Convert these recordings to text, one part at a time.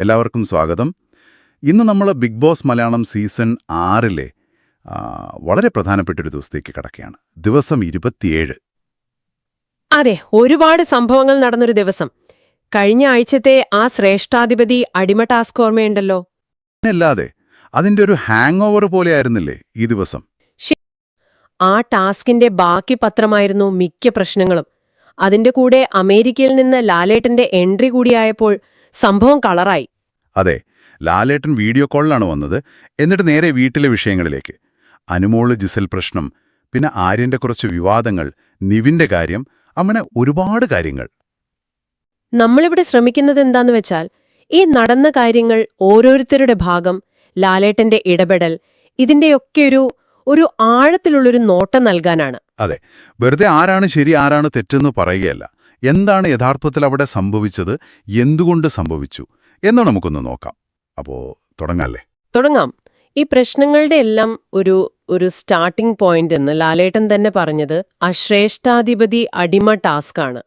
എല്ലാവർക്കും സ്വാഗതം. ഇന്ന് നമ്മൾ ബിഗ് ബോസ് മലയാളം സീസൺ ആറിലെ വളരെ വളരെ പ്രധാനപ്പെട്ടൊരു ദിവസത്തേക്ക് കടക്കുകയാണ്. ദിവസം ഇരുപത്തിയേഴ്. അതെ ഒരുപാട് സംഭവങ്ങൾ നടന്നൊരു ദിവസം. കഴിഞ്ഞ ആഴ്ചത്തെ ആ ശ്രേഷ്ഠാധിപതി അടിമ ടാസ്ക് ഓർമ്മയുണ്ടല്ലോ? അല്ലാതെ അതിന്റെ ഒരു ഹാങ് ഓവർ പോലെയായിരുന്നില്ലേ ഈ ദിവസം? ആ ടാസ്കിന്റെ ബാക്കി പത്രമായിരുന്നു മിക്ക പ്രശ്നങ്ങളും. അതിന്റെ കൂടെ അമേരിക്കയിൽ നിന്ന് ലാലേട്ടന്റെ എൻട്രി കൂടിയായപ്പോൾ സംഭവം കളറായി. അതെ ലാലേട്ടൻ വീഡിയോ കോളിലാണ് വന്നത്. എന്നിട്ട് നേരെ വീട്ടിലെ വിഷയങ്ങളിലേക്ക്. അനുമോൾ ജിസൽ പ്രശ്നം പിന്നെ ആര്യന്റെ കുറച്ച് വിവാദങ്ങൾ നിവിന്റെ കാര്യം അങ്ങനെ ഒരുപാട് കാര്യങ്ങൾ. നമ്മളിവിടെ ശ്രമിക്കുന്നത് എന്താന്ന് വെച്ചാൽ ഈ നടന്ന കാര്യങ്ങൾ ഓരോരുത്തരുടെ ഭാഗം ലാലേട്ടന്റെ ഇടപെടൽ ഇതിന്റെയൊക്കെ ഒരു ഒരു ആഴത്തിലുള്ളൊരു നോട്ടം നൽകാനാണ്. അതെ വെറുതെ ആരാണ് ശരി ആരാണ് തെറ്റെന്ന് പറയുകയല്ല. എന്താണ് യഥാർത്ഥത്തിൽ അവിടെ സംഭവിച്ചത്? എന്തുകൊണ്ട് സംഭവിച്ചു? എന്ന് നമുക്കൊന്ന് നോക്കാം. അപ്പോ തുടങ്ങാല്ലേ? തുടങ്ങാം. ഈ പ്രശ്നങ്ങളുടെ എല്ലാം ഒരു ഒരു സ്റ്റാർട്ടിംഗ് പോയിന്റ് എന്ന് ലാലേട്ടൻ തന്നെ പറഞ്ഞത് അശ്രേഷ്ഠാധിപതി അടിമ ടാസ്ക് ആണ്.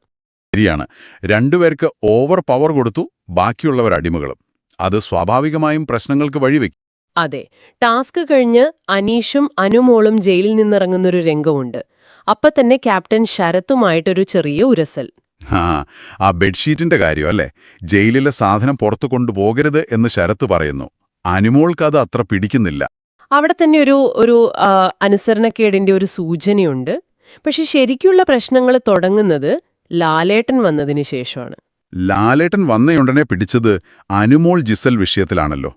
ശരിയാണ്. രണ്ടുപേർക്ക് ഓവർ പവർ കൊടുത്തു ബാക്കിയുള്ളവർ അടിമകളും. അത് സ്വാഭാവികമായും പ്രശ്നങ്ങൾക്ക് വഴിവെക്കും അതെ. ടാസ്ക് കഴിഞ്ഞ് അനീഷും അനുമോളും ജയിലിൽ നിന്നിറങ്ങുന്നൊരു രംഗമുണ്ട്. അപ്പത്തന്നെ ക്യാപ്റ്റൻ ശരത്തുമായിട്ടൊരു ചെറിയ ഉരസൽ. ആ ആ ബെഡ്ഷീറ്റിന്റെ കാര്യം അല്ലേ? ജയിലിലെ സാധനം പുറത്തു കൊണ്ടുപോകരുത് എന്ന് ശരത്ത് പറയുന്നു. അനുമോൾക്ക് അത് അത്ര പിടിക്കുന്നില്ല. അവിടെ തന്നെ ഒരു ഒരു അനുസരണക്കേടിന്റെ ഒരു സൂചനയുണ്ട്. പക്ഷെ ശരിക്കുള്ള പ്രശ്നങ്ങൾ തുടങ്ങുന്നത് ലാലേട്ടൻ വന്നതിന് ശേഷമാണ്. ലാലേട്ടൻ വന്നയുടനെ പിടിച്ചത് അനുമോൾ ജിസൽ വിഷയത്തിലാണല്ലോ.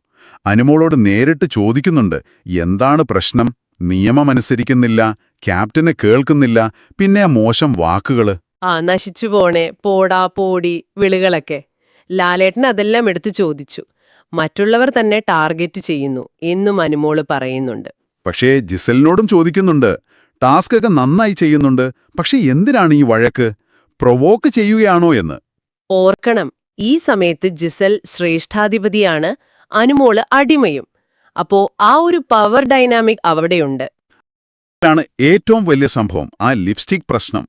അനുമോളോട് നേരിട്ട് ചോദിക്കുന്നുണ്ട് എന്താണ് പ്രശ്നം? നിയമമനുസരിക്കുന്നില്ല ക്യാപ്റ്റനെ കേൾക്കുന്നില്ല പിന്നെ മോശം വാക്കുകൾ. ആ നശിച്ചു പോണേ പോടാ പോടി വിളികളൊക്കെ. ലാലേട്ടൻ അതെല്ലാം എടുത്തു ചോദിച്ചു. മറ്റുള്ളവർ തന്നെ ടാർഗറ്റ് ചെയ്യുന്നു എന്നും അനുമോൾ പറയുന്നുണ്ട്. പക്ഷേ ജിസലിനോടും ചോദിക്കുന്നുണ്ട്. ടാസ്ക് ഒക്കെ നന്നായി ചെയ്യുന്നുണ്ട്. പക്ഷെ എന്തിനാണ് ഈ വഴക്ക്? പ്രൊവോക്ക് ചെയ്യുകയാണോ എന്ന്. ഓർക്കണം ഈ സമയത്ത് ജിസൽ ശ്രേഷ്ഠാധിപതിയാണ് അനുമോൾ അടിമയും. അപ്പോ ആ ഒരു പവർ ഡൈനാമിക് അവിടെയുണ്ട്. ാണ് ഏറ്റവും വലിയ സംഭവം ആ ലിപ്സ്റ്റിക് പ്രശ്നം.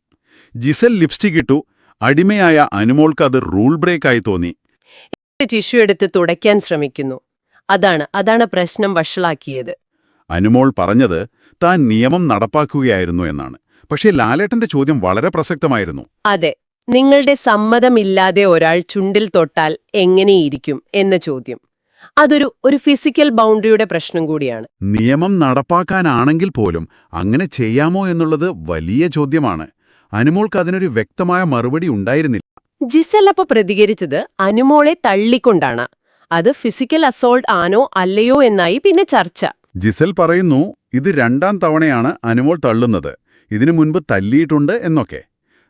ജിസൽ ലിപ്സ്റ്റിക് ഇട്ടു. അടിമയായ അനുമോൾക്ക് അത് റൂൾ ബ്രേക്കായി തോന്നി. ടിഷ്യൂ എടുത്ത് തുടയ്ക്കാൻ ശ്രമിക്കുന്നു. അതാണ് അതാണ് പ്രശ്നം വഷളാക്കിയത്. അനുമോൾ പറഞ്ഞത് താൻ നിയമം നടപ്പാക്കുകയായിരുന്നു എന്നാണ്. പക്ഷേ ലാലേട്ടന്റെ ചോദ്യം വളരെ പ്രസക്തമായിരുന്നു. അതെ നിങ്ങളുടെ സമ്മതമില്ലാതെ ഒരാൾ ചുണ്ടിൽ തൊട്ടാൽ എങ്ങനെയിരിക്കും എന്ന ചോദ്യം. അതൊരു ഒരു ഫിസിക്കൽ ബൗണ്ടറിയുടെ പ്രശ്നം കൂടിയാണ്. നിയമം നടപ്പാക്കാനാണെങ്കിൽ പോലും അങ്ങനെ ചെയ്യാമോ എന്നുള്ളത് വലിയ ചോദ്യമാണ്. അനുമോൾക്ക് അതിനൊരു വ്യക്തമായ മറുപടി ഉണ്ടായിരുന്നില്ല. ജിസൽ അപ്പൊ പ്രതികരിച്ചത് അനുമോളെ തള്ളിക്കൊണ്ടാണ്. അത് ഫിസിക്കൽ അസോൾട്ട് ആണോ അല്ലയോ എന്നായി പിന്നെ ചർച്ച. ജിസൽ പറയുന്നു ഇത് രണ്ടാം തവണയാണ് അനുമോൾ തള്ളുന്നത്. ഇതിനു മുൻപ് തല്ലിയിട്ടുണ്ട് എന്നൊക്കെ.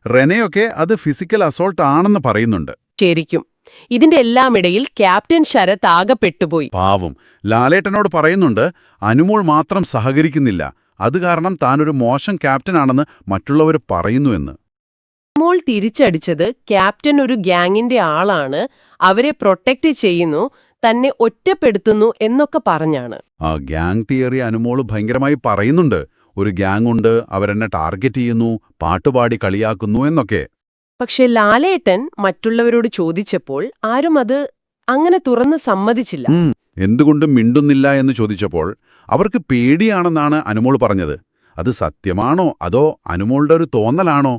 റെനയൊക്കെ അത് ഫിസിക്കൽ അസോൾട്ട് ആണെന്ന് പറയുന്നുണ്ട്. ശരിക്കും. ഇതിന്റെ എല്ലാം ഇടയിൽ ക്യാപ്റ്റൻ ശരത് ആകെ പെട്ടുപോയി പാവം. ലാലേട്ടനോട് പറയുന്നുണ്ട് അനുമോൾ മാത്രം സഹകരിക്കുന്നില്ല. അത് കാരണം താനൊരു മോശം ക്യാപ്റ്റനാണെന്ന് മറ്റുള്ളവർ പറയുന്നു എന്ന്. മോൾ തിരിച്ചടിച്ചത് ക്യാപ്റ്റൻ ഒരു ഗ്യാങ്ങിന്റെ ആളാണ് അവരെ പ്രൊട്ടക്റ്റ് ചെയ്യുന്നു തന്നെ ഒറ്റപ്പെടുത്തുന്നു എന്നൊക്കെ പറഞ്ഞാണ്. ആ ഗ്യാങ് തിയറി അനുമോൾ ഭയങ്കരമായി പറയുന്നുണ്ട്. ഒരു ഗ്യാങ് ഉണ്ട് അവരെന്നെ ടാർഗറ്റ് ചെയ്യുന്നു പാട്ടുപാടി കളിയാക്കുന്നു എന്നൊക്കെ. പക്ഷെ ലാലേട്ടൻ മറ്റുള്ളവരോട് ചോദിച്ചപ്പോൾ ആരും അത് അങ്ങനെ തുറന്ന് സമ്മതിച്ചില്ല. എന്തുകൊണ്ടും മിണ്ടുന്നില്ല എന്ന് ചോദിച്ചപ്പോൾ അവർക്ക് പേടിയാണെന്നാണ് അനുമോൾ പറഞ്ഞത്. അത് സത്യമാണോ? അതോ അനുമോളുടെ ഒരു തോന്നലാണോ?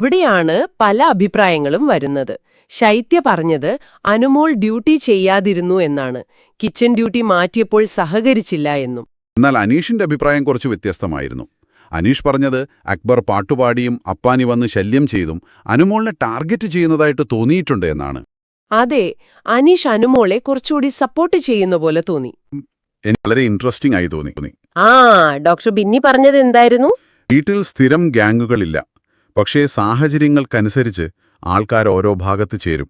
ഇവിടെയാണ് പല അഭിപ്രായങ്ങളും വരുന്നത്. ശൈത്യ പറഞ്ഞത് അനുമോൾ ഡ്യൂട്ടി ചെയ്യാതിരുന്നു എന്നാണ്. കിച്ചൺ ഡ്യൂട്ടി മാറ്റിയപ്പോൾ സഹകരിച്ചില്ല എന്നും. എന്നാൽ അനീഷിന്റെ അഭിപ്രായം കുറച്ച് വ്യത്യസ്തമായിരുന്നു. അനീഷ് പറഞ്ഞത് അക്ബർ പാട്ടുപാടിയും അപ്പാനി വന്ന് ശല്യം ചെയ്തും അനുമോളിനെ ടാർഗറ്റ് ചെയ്യുന്നതായിട്ട് തോന്നിയിട്ടുണ്ട് എന്നാണ്. അതെ അനീഷ് അനുമോളെ കുറച്ചുകൂടി സപ്പോർട്ട് ചെയ്യുന്ന പോലെ തോന്നി. എനിക്ക് വളരെ ഇൻട്രസ്റ്റിംഗ് ആയി തോന്നി. ആ ഡോക്ടർ ബിന്നി പറഞ്ഞത് എന്തായിരുന്നു? വീട്ടിൽ സ്ഥിരം ഗ്യാങ്ങുകളില്ല പക്ഷേ സാഹചര്യങ്ങൾക്കനുസരിച്ച് ആൾക്കാർ ഓരോ ഭാഗത്ത് ചേരും.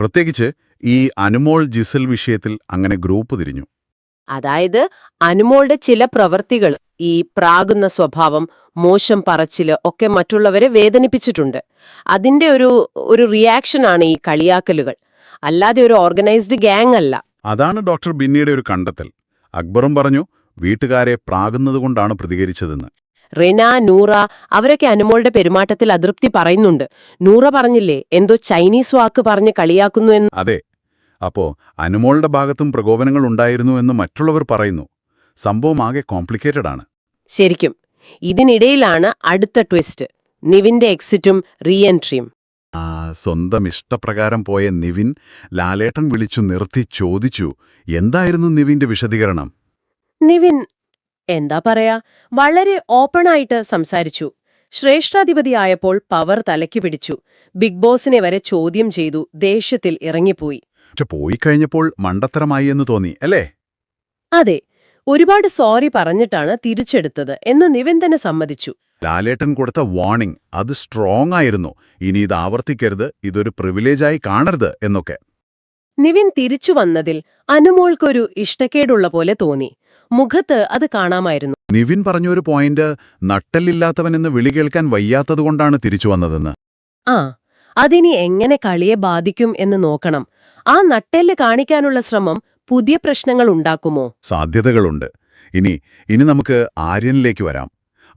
പ്രത്യേകിച്ച് ഈ അനുമോൾ ജിസൽ വിഷയത്തിൽ അങ്ങനെ ഗ്രൂപ്പ് തിരിഞ്ഞു. അതായത് അനുമോളുടെ ചില പ്രവൃത്തികൾ ഈ പ്രാകുന്ന സ്വഭാവം മോശം പറച്ചിൽ ഒക്കെ മറ്റുള്ളവരെ വേദനിപ്പിച്ചിട്ടുണ്ട്. അതിന്റെ ഒരു ഒരു റിയാക്ഷനാണ് ഈ കളിയാക്കലുകൾ. അല്ലാതെ ഒരു ഓർഗനൈസ്ഡ് ഗ്യാങ് അല്ല. അതാണ് ഡോക്ടർ ബിന്നിയുടെ ഒരു കണ്ടെത്തൽ. അക്ബറും പറഞ്ഞു വീട്ടുകാരെ പ്രാകുന്നതുകൊണ്ടാണ് പ്രതികരിച്ചതെന്ന്. റിന നൂറ അവരൊക്കെ അനുമോളുടെ പെരുമാറ്റത്തിൽ അതൃപ്തി പറയുന്നുണ്ട്. നൂറ പറഞ്ഞില്ലേ എന്തോ ചൈനീസ് വാക്ക് പറഞ്ഞ് കളിയാക്കുന്നു എന്ന്. അതെ അപ്പോ അനുമോളുടെ ഭാഗത്തും പ്രകോപനങ്ങൾ ഉണ്ടായിരുന്നു എന്ന് മറ്റുള്ളവർ പറയുന്നു. സംഭവം ആകെ കോംപ്ലിക്കേറ്റഡ് ആണ്. ശരിക്കും ഇതിനിടയിലാണ് അടുത്ത ട്വിസ്റ്റ് നിവിന്റെ എക്സിറ്റും റീ എൻട്രിയും ആ സ്വന്തം ഇഷ്ടപ്രകാരം പോയ നിവിൻ ലാലേട്ടൻ വിളിച്ചു നിർത്തി ചോദിച്ചു എന്തായിരുന്നു നിവിന്റെ വിശദീകരണം? നിവിൻ എന്താ പറയാ വളരെ ഓപ്പണായിട്ട് സംസാരിച്ചു. ശ്രേഷ്ഠാധിപതിയായപ്പോൾ പവർ തലയ്ക്ക് പിടിച്ചു. ബിഗ് ബോസിനെ വരെ ചോദ്യം ചെയ്തു ദേഷ്യത്തിൽ ഇറങ്ങിപ്പോയി. പക്ഷെ പോയി കഴിഞ്ഞപ്പോൾ മണ്ടത്തരമായി എന്ന് തോന്നി അല്ലേ? അതെ ഒരുപാട് സോറി പറഞ്ഞിട്ടാണ് തിരിച്ചെടുത്തത് എന്ന് നിവിൻ തന്നെ സമ്മതിച്ചു. ലാലേട്ടൻ കൊടുത്ത വാർണിംഗ് അത് സ്ട്രോങ് ആയിരുന്നു. ഇനി ഇത് ആവർത്തിക്കരുത് ഇതൊരു പ്രിവിലേജായി കാണരുത് എന്നൊക്കെ. നിവിൻ തിരിച്ചു വന്നതിൽ അനുമോൾക്കൊരു ഇഷ്ടക്കേടുള്ള പോലെ തോന്നി. മുഖത്ത് അത് കാണാമായിരുന്നു. നിവിൻ പറഞ്ഞൊരു പോയിന്റ് നട്ടല്ലില്ലാത്തവനെന്ന് വിളി കേൾക്കാൻ വയ്യാത്തതുകൊണ്ടാണ് തിരിച്ചു വന്നതെന്ന്. ആ അതിനി എങ്ങനെ കളിയെ ബാധിക്കും എന്ന് നോക്കണം. ആ നട്ടെല്ല് കാണിക്കാനുള്ള ശ്രമം പുതിയ പ്രശ്നങ്ങൾ ഉണ്ടാക്കുമോ? സാധ്യതകളുണ്ട്. ഇനി ഇനി നമുക്ക് ആര്യനിലേക്ക് വരാം.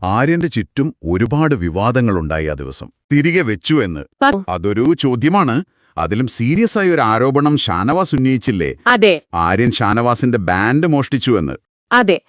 ആര്യന്റെ ചുറ്റും ഒരുപാട് വിവാദങ്ങളുണ്ടായി ആ ദിവസം. തിരികെ വെച്ചു എന്ന്. അതൊരു ചോദ്യമാണ്. അതിലും സീരിയസ് ആയ ഒരു ആരോപണം ഷാനവാസ് ഉന്നയിച്ചില്ലേ? അതെ. ആര്യൻ ഷാനവാസിന്റെ ബാൻഡ് മോഷ്ടിച്ചു എന്ന്. അതെ.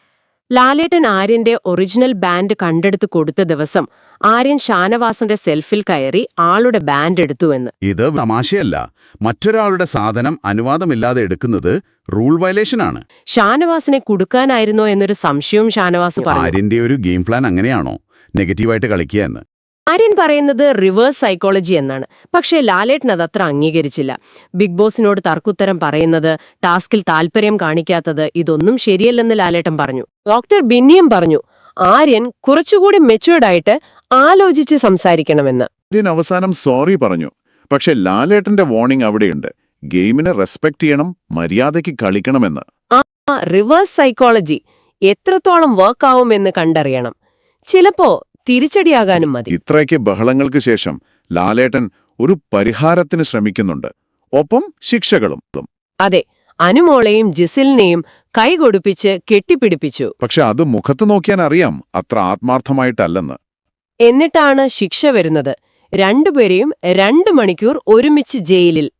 ലാലേട്ടൻ ആര്യന്റെ ഒറിജിനൽ ബാൻഡ് കണ്ടെടുത്ത് കൊടുത്ത ദിവസം ആര്യൻ ഷാനവാസന്റെ സെൽഫിൽ കയറി ആളുടെ ബാൻഡ് എടുത്തു എന്ന്. ഇത് തമാശയല്ല. മറ്റൊരാളുടെ സാധനം അനുവാദമില്ലാതെ എടുക്കുന്നത് റൂൾ വയലേഷനാണ് ഷാനവാസിനെ കൊടുക്കാനായിരുന്നോ എന്നൊരു സംശയവും ഷാനവാസ് പറഞ്ഞു ആര്യന്റെ ഒരു ഗെയിം പ്ലാൻ അങ്ങനെയാണോ? നെഗറ്റീവായിട്ട് കളിക്കുക എന്ന്. ആര്യൻ പറയുന്നത് റിവേഴ്സ് സൈക്കോളജി എന്നാണ്. പക്ഷേ ലാലേട്ടൻ അത് അത്ര അംഗീകരിച്ചില്ല. ബിഗ് ബോസിനോട് തർക്കുത്തരം പറയുന്നത് ടാസ്കിൽ താല്പര്യം കാണിക്കാത്തത് ഇതൊന്നും ശരിയല്ലെന്ന് ലാലേട്ടൻ പറഞ്ഞു. ഡോക്ടർ ബിന്നിയും പറഞ്ഞു ആര്യൻ കുറച്ചുകൂടി മെച്ചുവേർഡായിട്ട് ആലോചിച്ച് സംസാരിക്കണമെന്ന്. ആര്യൻ അവസാനം സോറി പറഞ്ഞു. പക്ഷെ ലാലേട്ടന്റെ വാർണിംഗ് അവിടെയുണ്ട്. ഗെയിമിനെ റെസ്പെക്ട് ചെയ്യണം മര്യാദയ്ക്ക് കളിക്കണമെന്ന്. ആ റിവേഴ്സ് സൈക്കോളജി എത്രത്തോളം വർക്ക് ആവുമെന്ന് കണ്ടറിയണം. ചിലപ്പോ തിരിച്ചടിയാകാനും മതി. ഇത്രയ്ക്ക് ബഹളങ്ങൾക്ക് ശേഷം ലാലേട്ടൻ ഒരു പരിഹാരത്തിന് ശ്രമിക്കുന്നുണ്ട്. ഒപ്പം ശിക്ഷകളും. അതെ അനുമോളെയും ജിസിലിനെയും കൈകൊടുപ്പിച്ച് കെട്ടിപ്പിടിപ്പിച്ചു. പക്ഷെ അത് മുഖത്ത് നോക്കിയാൻ അറിയാം അത്ര ആത്മാർത്ഥമായിട്ടല്ലെന്ന്. എന്നിട്ടാണ് ശിക്ഷ വരുന്നത്. രണ്ടുപേരെയും രണ്ടു മണിക്കൂർ ഒരുമിച്ച് ജയിലിൽ.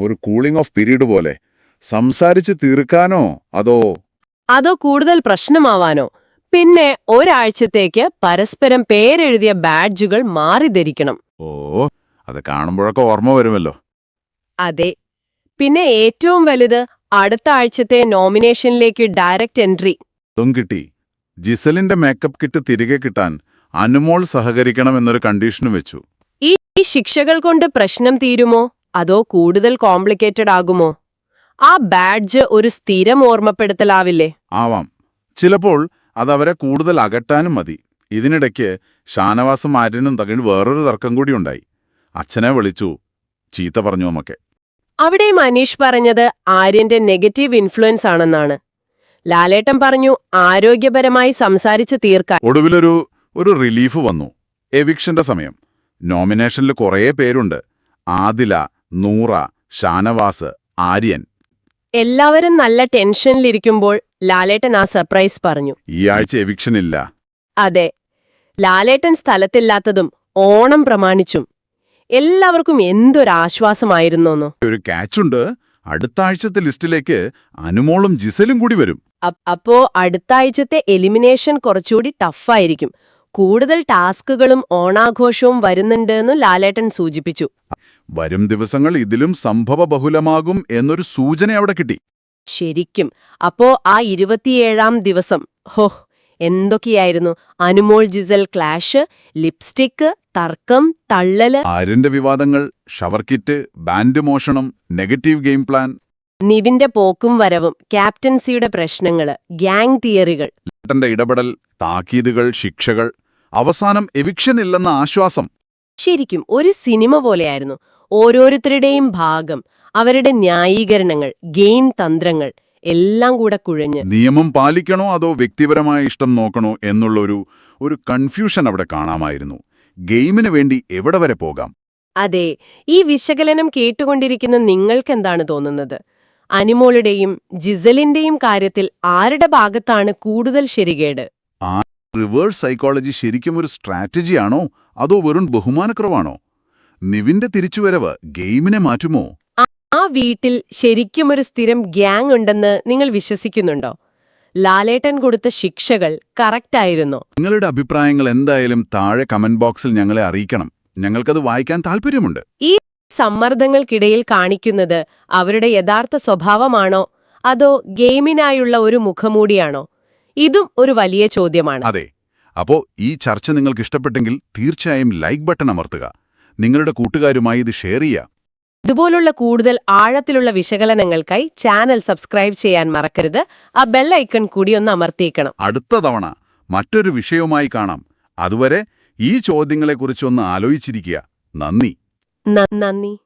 ഒരു കൂളിംഗ് ഓഫ് പീരീഡ് പോലെ. സംസാരിച്ച് തീർക്കാനോ അതോ അതോ കൂടുതൽ പ്രശ്നമാവാനോ? പിന്നെ ഒരാഴ്ചത്തേക്ക് പരസ്പരം പേരെഴുതിയ ബാഡ്ജുകൾ മാറി ധരിക്കണം. ഓ അത് കാണുമ്പോഴൊക്കെ ഓർമ്മ വരുമല്ലോ. അതെ. പിന്നെ ഏറ്റവും വലുത് അടുത്ത ആഴ്ചത്തെ നോമിനേഷനിലേക്ക് ഡയറക്റ്റ് എൻട്രി. അതും കിട്ടി. ജിസലിന്റെ മേക്കപ്പ് കിറ്റ് തിരികെ കിട്ടാൻ അനുമോൾ സഹകരിക്കണം എന്നൊരു കണ്ടീഷനും വെച്ചു. ഈ ശിക്ഷകൾ കൊണ്ട് പ്രശ്നം തീരുമോ? അതോ കൂടുതൽ കോംപ്ലിക്കേറ്റഡ് ആകുമോ? ആ ബാഡ്ജ് ഒരു സ്ഥിരം ഓർമ്മപ്പെടുത്തലാവില്ലേ? ആവാം. ചിലപ്പോൾ അതവരെ കൂടുതൽ അകറ്റാനും മതി. ഇതിനിടയ്ക്ക് ഷാനവാസും ആര്യനും തകിൽ വേറൊരു തർക്കം കൂടി ഉണ്ടായി. അച്ഛനെ വിളിച്ചു. ചീത്ത പറഞ്ഞു അമ്മക്കെ. അവിടെ മനീഷ് പറഞ്ഞത് ആര്യന്റെ നെഗറ്റീവ് ഇൻഫ്ലുവൻസ് ആണെന്നാണ്. ലാലേട്ടൻ പറഞ്ഞു ആരോഗ്യപരമായി സംസാരിച്ച് തീർക്കാൻ. ഒടുവിലൊരു ഒരു റിലീഫ് വന്നു. എവിക്ഷന്റെ സമയം. നോമിനേഷനിൽ കുറേ പേരുണ്ട്. ആദില നൂറ ഷാനവാസ് ആര്യൻ. എല്ലാവരും നല്ല ടെൻഷനിലിരിക്കുമ്പോൾ ലാലേട്ടൻ ആ സർപ്രൈസ് പറഞ്ഞു. ഈ ആഴ്ച എവിക്ഷൻ ഇല്ല. അതെ. ലാലേട്ടൻ സ്ഥലത്തില്ലാത്തതും ഓണം പ്രമാണിച്ചും എല്ലാവർക്കും എന്തൊരാശ്വാസമായിരുന്നോന്നോ? ഒരു കാച്ചുണ്ട് അടുത്ത ആഴ്ചത്തെ ലിസ്റ്റിലേക്ക് അനുമോളും ജിസലും കൂടി വരും. അപ്പ് അപ്പോ അടുത്ത ആഴ്ചത്തെ എലിമിനേഷൻ കുറച്ചുകൂടി ടഫായിരിക്കും കൂടുതൽ ടാസ്കുകളും ഓണാഘോഷവും വരുന്നുണ്ടെന്ന് ലാലേട്ടൻ സൂചിപ്പിച്ചു. വരും ദിവസങ്ങൾ ഇതിലും സംഭവബഹുലമാകും എന്നൊരു സൂചന അവിടെ കിട്ടി. ശരിക്കും. അപ്പോ ആ ഇരുപത്തിയേഴാം ദിവസം. ഹോ എന്തൊക്കെയായിരുന്നു? അനുമോൾ ജിസൽ ക്ലാഷ് ലിപ്സ്റ്റിക് തർക്കം തള്ളൽ. ആര്യന്റെ വിവാദങ്ങൾ ഷവർ കിറ്റ് ബാൻഡ് മോഷണം നെഗറ്റീവ് ഗെയിം പ്ലാൻ. നിവിന്റെ പോക്കും വരവും ക്യാപ്റ്റൻസിയുടെ പ്രശ്നങ്ങൾ ഗ്യാങ് തിയറികൾ. ഇടപെടൽ താക്കീതുകൾ ശിക്ഷകൾ. അവസാനം എവിക്ഷൻ ഇല്ലെന്ന ആശ്വാസം. ശരിക്കും ഒരു സിനിമ പോലെയായിരുന്നു. ഓരോരുത്തരുടെയും ഭാഗം അവരുടെ ന്യായീകരണങ്ങൾ ഗെയിൻ തന്ത്രങ്ങൾ എല്ലാം കൂടെ കുഴഞ്ഞ് നിയമം പാലിക്കണോ അതോ വ്യക്തിപരമായ ഇഷ്ടം നോക്കണോ എന്നുള്ളൊരു ഒരു കൺഫ്യൂഷൻ അവിടെ കാണാമായിരുന്നു. ഗെയിമിന് വേണ്ടി എവിടെ വരെ പോകാം? അതെ ഈ വിശകലനം കേട്ടുകൊണ്ടിരിക്കുന്ന നിങ്ങൾക്കെന്താണ് തോന്നുന്നത്? അനിമോളുടെയും ജിസലിന്റെയും കാര്യത്തിൽ ആരുടെ ഭാഗത്താണ് കൂടുതൽ ശരികേട്? റിവേഴ്സ് സൈക്കോളജി ശരിക്കും ഒരു സ്ട്രാറ്റജിയാണോ? അതോ വെറും ബഹുമാനക്കുറവാണോ? നിവിന്റെ തിരിച്ചുവരവ് ഗെയിമിനെ മാറ്റുമോ? ആ വീട്ടിൽ ശരിക്കും ഒരു സ്ഥിരം ഗ്യാങ് ഉണ്ടെന്ന് നിങ്ങൾ വിശ്വസിക്കുന്നുണ്ടോ? ലാലേട്ടൻ കൊടുത്ത ശിക്ഷകൾ കറക്റ്റായിരുന്നോ. നിങ്ങളുടെ അഭിപ്രായങ്ങൾ എന്തായാലും താഴെ കമന്റ് ബോക്സിൽ ഞങ്ങളെ അറിയിക്കണം. ഞങ്ങൾക്കത് വായിക്കാൻ താല്പര്യമുണ്ട്. സമ്മർദ്ദങ്ങൾക്കിടയിൽ കാണിക്കുന്നത് അവരുടെ യഥാർത്ഥ സ്വഭാവമാണോ? അതോ ഗെയിമിനായുള്ള ഒരു മുഖമൂടിയാണോ? ഇതും ഒരു വലിയ ചോദ്യമാണ്. അതെ. അപ്പോ ഈ ചർച്ച നിങ്ങൾക്ക് ഇഷ്ടപ്പെട്ടെങ്കിൽ തീർച്ചയായും ലൈക്ക് ബട്ടൺ അമർത്തുക. നിങ്ങളുടെ കൂട്ടുകാരുമായി ഇത് ഷെയർ ചെയ്യാം. ഇതുപോലുള്ള കൂടുതൽ ആഴത്തിലുള്ള വിശകലനങ്ങൾക്കായി ചാനൽ സബ്സ്ക്രൈബ് ചെയ്യാൻ മറക്കരുത്. ആ ബെൽ ഐക്കൺ കൂടി ഒന്ന് അമർത്തിയേക്കണം. അടുത്ത തവണ മറ്റൊരു വിഷയവുമായി കാണാം. അതുവരെ ഈ ചോദ്യങ്ങളെക്കുറിച്ചൊന്ന് ആലോചിച്ചിരിക്കുക. നന്ദി. നന്ദി.